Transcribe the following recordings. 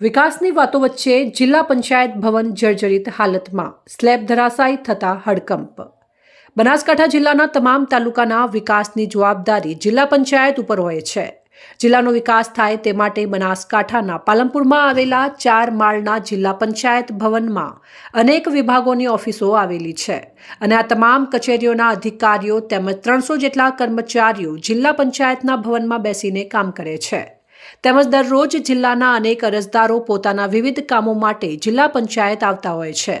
વિકાસની વાતો વચ્ચે જિલ્લા પંચાયત ભવન જર્જરિત હાલતમાં સ્લેબ ધરાશાયી થતા હડકંપ. બનાસકાંઠા જિલ્લાના તમામ તાલુકાના વિકાસની જવાબદારી જિલ્લા પંચાયત ઉપર હોય છે. જિલ્લાનો વિકાસ થાય તે માટે બનાસકાંઠાના પાલનપુરમાં આવેલા ચાર માળના જિલ્લા પંચાયત ભવનમાં અનેક વિભાગોની ઓફિસો આવેલી છે અને આ તમામ કચેરીઓના અધિકારીઓ તેમજ ત્રણસો જેટલા કર્મચારીઓ જિલ્લા પંચાયતના ભવનમાં બેસીને કામ કરે છે. તેમજ દરરોજ જિલ્લાના અનેક અરજદારો પોતાના વિવિધ કામો માટે જિલ્લા પંચાયત આવતા હોય છે.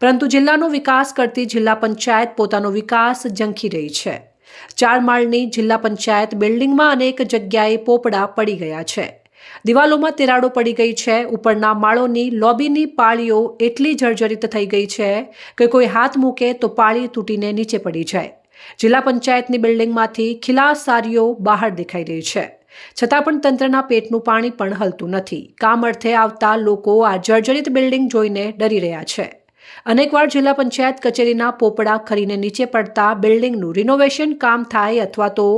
પરંતુ જિલ્લાનો વિકાસ કરતી જિલ્લા પંચાયત પોતાનો વિકાસ ઝંખી રહી છે. ચાર માળની જિલ્લા પંચાયત બિલ્ડિંગમાં અનેક જગ્યાએ પોપડા પડી ગયા છે. દિવાલોમાં તિરાડો પડી ગઈ છે. ઉપરના માળોની લોબીની પાળીઓ એટલી જર્જરિત થઈ ગઈ છે કે કોઈ હાથ મૂકે તો પાળી તૂટીને નીચે પડી જાય. જિલ્લા પંચાયતની બિલ્ડિંગમાંથી ખિલાસારીઓ બહાર દેખાઈ રહી છે. છતાં પણ તંત્રના પેટનું પાણી પણ હલતું નથી. કામ અર્થે આવતા લોકો આ જર્જરિત બિલ્ડિંગ જોઈને ડરી રહ્યા છે. અનેકવાર જિલ્લા પંચાયત કચેરીના પોપડા ખરીને નીચે પડતા બિલ્ડિંગનું રિનોવેશન કામ થાય અથવા તો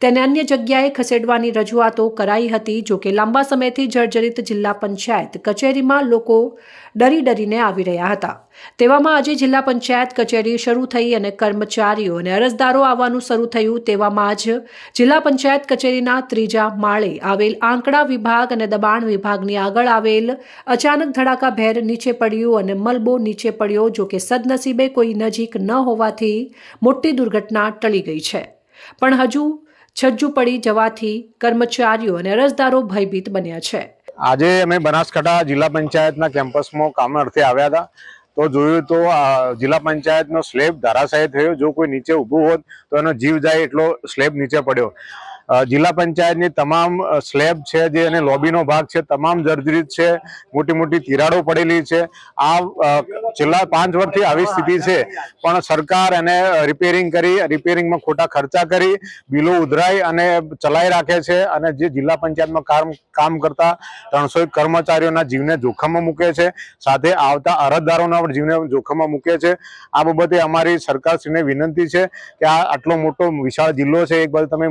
તેને અન્ય જગ્યાએ ખસેડવાની રજૂઆતો કરાઈ હતી જોકે લાંબા સમયથી જર્જરિત જિલ્લા પંચાયત કચેરીમાં લોકો ડરી ડરીને આવી રહ્યા હતા. તેવામાં આજે જિલ્લા પંચાયત કચેરી શરૂ થઈ અને કર્મચારીઓ અને અરજદારો આવવાનું શરૂ થયું. તેવામાં જ જિલ્લા પંચાયત કચેરીના ત્રીજા માળે આવેલ આંકડા વિભાગ અને દબાણ વિભાગની આગળ આવેલ અચાનક ધડાકાભેર નીચે પડ્યું અને મલબો નીચે પડ્યો જો કે સદનસીબે કોઈ નજીક ન હોવાથી મોટી દુર્ઘટના ટળી ગઈ છે. પણ હજુ છજ્જુ પડી જવાથી કર્મચારીઓ અને અરજદારો ભયભીત બન્યા છે. આજે અમે બનાસકાંઠા જિલ્લા પંચાયતના કેમ્પસમાં કામ અર્થે આવ્યા હતા. તો જોયું તો જિલ્લા પંચાયતનો સ્લેબ ધરાશાયી થયો. જો કોઈ નીચે ઊભું હોત તો એનો જીવ જાય એટલો સ્લેબ નીચે પડ્યો. જિલ્લા પંચાયતની તમામ સ્લેબ છે જે અને લોબીનો ભાગ છે, તમામ જર્જરિત છે, મોટી મોટી તિરાડો પડેલી છે. આ છેલ્લા પાંચ વર્ષથી આવી સ્થિતિ છે. પણ સરકાર એને રિપેરિંગ કરી રિપેરિંગમાં ખોટા ખર્ચા કરી, બિલો ઉધરાઈ અને ચલાવી રાખે છે અને જે જિલ્લા પંચાયતમાં કામ કામ કરતા ત્રણસો કર્મચારીઓના જીવને જોખમમાં મૂકે છે. સાથે આવતા અરજદારોના પણ જીવને જોખમમાં મૂકે છે. આ બાબતે અમારી સરકારશ્રીને વિનંતી છે કે આ આટલો મોટો વિશાળ જિલ્લો છે, એક બાજુ તમે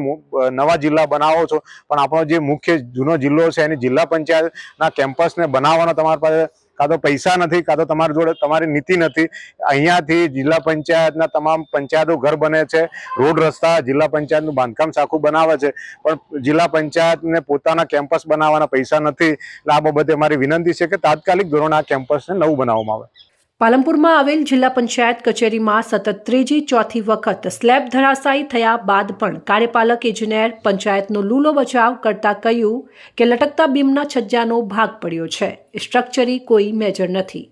નવા જિલ્લા બનાવો છો, પણ આપણો જે મુખ્ય જૂનો જિલ્લો છે એની જિલ્લા પંચાયતના કેમ્પસને બનાવવાનો તમારી પાસે કાં તો પૈસા નથી, કાં તો તમારી જોડે તમારી નીતિ નથી. અહીંયાથી જિલ્લા પંચાયતના તમામ પંચાયતો ઘર બને છે, રોડ રસ્તા જિલ્લા પંચાયતનું બાંધકામ શાખું બનાવે છે, પણ જિલ્લા પંચાયતને પોતાના કેમ્પસ બનાવવાના પૈસા નથી. એટલે આ બાબતે અમારી વિનંતી છે કે તાત્કાલિક ધોરણે આ કેમ્પસને નવું બનાવવામાં આવે. પાલનપુરમાં આવેલ જિલ્લા પંચાયત કચેરીમાં સતત ત્રીજી ચોથી વખત સ્લેબ ધરાશાયી થયા બાદ પણ કાર્યપાલક ઇજનેર પંચાયતનો લૂલો બચાવ કરતા કહ્યું કે લટકતા બીમના છજ્જાનો ભાગ પડ્યો છે. સ્ટ્રક્ચરી કોઈ મેજર નથી.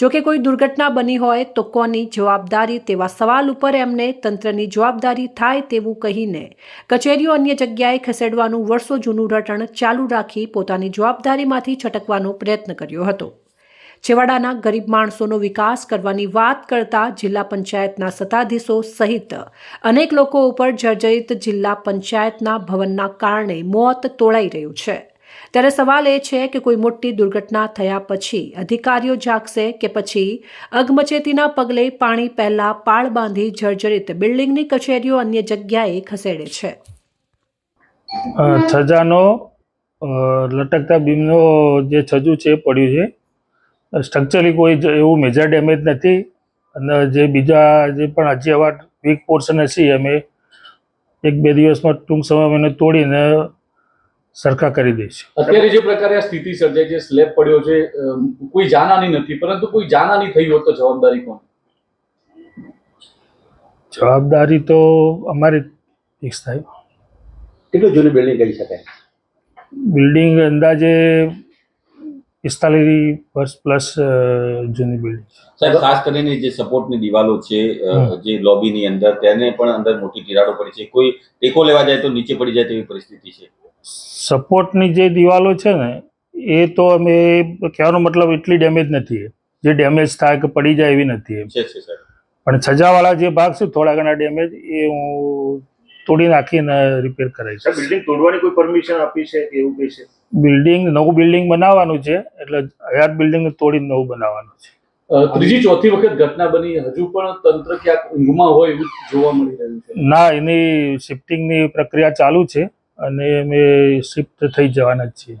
જો કે કોઈ દુર્ઘટના બની હોય તો કોની જવાબદારી તેવા સવાલ ઉપર એમને તંત્રની જવાબદારી થાય તેવું કહીને કચેરીઓ અન્ય જગ્યાએ ખસેડવાનું વર્ષો જૂનું રટણ ચાલુ રાખી પોતાની જવાબદારીમાંથી છટકવાનો પ્રયત્ન કર્યો હતો. છેવાડાના ગરીબ માણસોનો વિકાસ કરવાની વાત કરતા જિલ્લા પંચાયતના સત્તાધીશો સહિત અનેક લોકો ઉપર જર્જરિત જિલ્લા પંચાયતના ભવનના કારણે મોત તોળાઈ રહ્યું છે. ત્યારે સવાલ એ છે કે કોઈ મોટી દુર્ઘટના થયા પછી અધિકારીઓ જાગશે કે પછી અગમચેતીના પગલે પાણી પહેલા પાળ બાંધી જર્જરિત બિલ્ડિંગની કચેરીઓ અન્ય જગ્યાએ ખસેડે છે? છજાનો લટકતા બીમનો જે છજુ છે પડ્યું છે. સ્ટ્રક્ચરલી કોઈ એવું મેજર ડેમેજ નથી. અને જે બીજા જે પણ હજી આવા વીક પોર્શન હશે અમે એક બે દિવસમાં ટૂંક સમયમાં એને તોડીને સરખા કરી દઈશું. અત્યારે જે પ્રકારે આ સ્થિતિ સર્જાઈ છે સ્લેબ પડ્યો છે કોઈ જાનહાની નથી પરંતુ કોઈ જાનહાની થઈ હોત તો જવાબદારી કોણ? જવાબદારી તો અમારી ફિક્સ થાય. કેટલું જૂની બિલ્ડિંગ કરી શકાય? બિલ્ડિંગ અંદાજે પિસ્તાલીસ વર્ષ પ્લસ જૂની બિલ્ડિંગ સાહેબ ખાસ કરીને જે સપોર્ટની દિવાલો છે જે લોબીની અંદર તેને પણ અંદર મોટી તિરાડો પડી છે. કોઈ ટેકો લેવા જાય તો નીચે પડી જાય તેવી પરિસ્થિતિ છે. સપોર્ટની જે દિવાલો છે ને એ તો અમે કહેવાનો મતલબ એટલી ડેમેજ નથી. જે ડેમેજ થાય કે પડી જાય એવી નથી એમ. છે છે સાહેબ. પણ છજાવાળા જે ભાગ છે થોડા ઘણા ડેમેજ એ હું તોડી નાખીને રિપેર કરાવીશ. બિલ્ડિંગ તોડવાની કોઈ પરમિશન આપી છે કે એવું કહી છે? બિલ્ડિંગ નવું બિલ્ડિંગ બનાવવાનું છે એટલે હયાત બિલ્ડિંગ તોડીને નવું બનાવવાનું છે. ત્રીજી ચોથી વખત ઘટના બની. હજુ પણ તંત્ર ક્યાંક ઊંઘમાં હોય એવું જોવા મળી રહ્યું છે? ના એની શિફ્ટિંગની પ્રક્રિયા ચાલુ છે અને અમે શિફ્ટ થઈ જવાના જ છીએ.